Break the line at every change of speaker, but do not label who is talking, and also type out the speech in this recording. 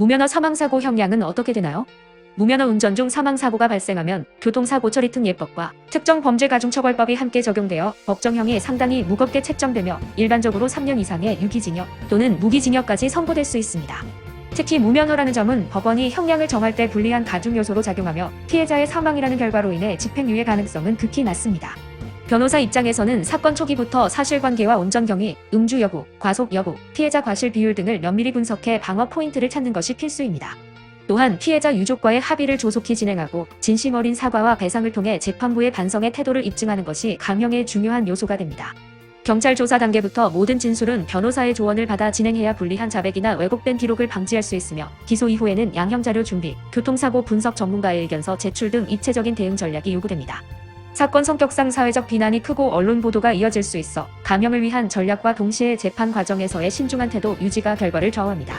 무면허 사망사고 형량은 어떻게 되나요? 무면허 운전 중 사망사고가 발생하면 교통사고 처리 특 예법과 특정 범죄 가중처벌법이 함께 적용되어 법정형이 상당히 무겁게 책정되며 일반적으로 3년 이상의 유기징역 또는 무기징역까지 선고될 수 있습니다. 특히 무면허라는 점은 법원이 형량을 정할 때 불리한 가중 요소로 작용하며 피해자의 사망이라는 결과로 인해 집행유예 가능성은 극히 낮습니다. 변호사 입장에서는 사건 초기부터 사실관계와 운전 경위, 음주 여부, 과속 여부, 피해자 과실 비율 등을 면밀히 분석해 방어 포인트를 찾는 것이 필수입니다. 또한 피해자 유족과의 합의를 조속히 진행하고 진심 어린 사과와 배상을 통해 재판부의 반성의 태도를 입증하는 것이 강형의 중요한 요소가 됩니다. 경찰 조사 단계부터 모든 진술은 변호사의 조언을 받아 진행해야 불리한 자백이나 왜곡된 기록을 방지할 수 있으며 기소 이후에는 양형 자료 준비, 교통사고 분석 전문가의 의견서 제출 등 입체적인 대응 전략이 요구됩니다. 사건 성격상 사회적 비난이 크고 언론 보도가 이어질 수 있어 감형을 위한 전략과 동시에 재판 과정에서의 신중한 태도 유지가 결과를 좌우합니다.